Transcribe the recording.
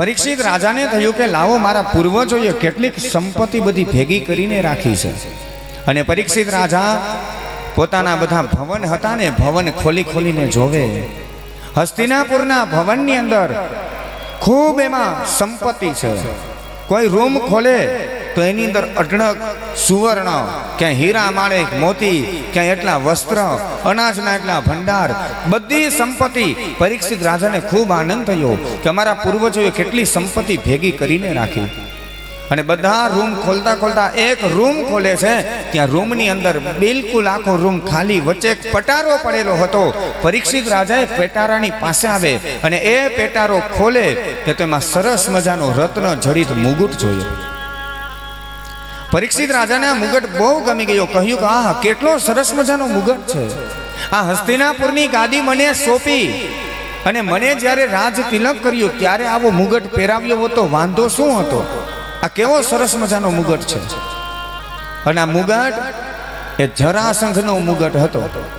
પરીક્ષિત રાજાને થયું કે લાવો મારા પૂર્વજોએ કેટલીક સંપત્તિ બધી ભેગી કરીને રાખી છે. અને પરીક્ષિત રાજા પોતાના બધા ભવન હતા ને ભવન ખોલી ખોલીને જોવે. હસ્તિનાપુરના ભવનની અંદર ખૂબ એમાં સંપત્તિ છે. કોઈ રૂમ ખોલે તો એની અંદર અઢળક સુવર્ણ, ક્યાંય હીરા માણેક, મોતી, ક્યાંય એટલા વસ્ત્ર, અનાજના એટલા ભંડાર, બધી સંપત્તિ પરીક્ષિત રાજાને ખૂબ આનંદ થયો કે અમારા પૂર્વજોએ કેટલી સંપત્તિ ભેગી કરીને રાખી. અને બધા રૂમ ખોલતા ખોલતા એક રૂમ ખોલે છે, ત્યાં રૂમની અંદર બિલકુલ આખો રૂમ ખાલી વચ્ચે પટારો પડેલો હતો. પરીક્ષિત રાજાએ પેટારાની પાસે આવે અને એ પેટારો ખોલે કે તેમાં સરસ મજાનો રત્ન જડિત મુગુટ જોયો. પરીક્ષિત રાજાને આ મુગટ બહુ ગમી ગયો. કહ્યું કે આ કેટલો સરસ મજાનો મુગટ છે. આ હસ્તિનાપુરની ગાદી મને સોંપી. અને મને જ્યારે રાજ તિલક કર્યું, ત્યારે આવો મુગટ પહેરાવ્યો હતો. વાંધો શું હતો? આ કેવો સરસ મજાનો મુગટ છે. અને આ મુગટ એ જરાસંઘનો મુગટ હતો.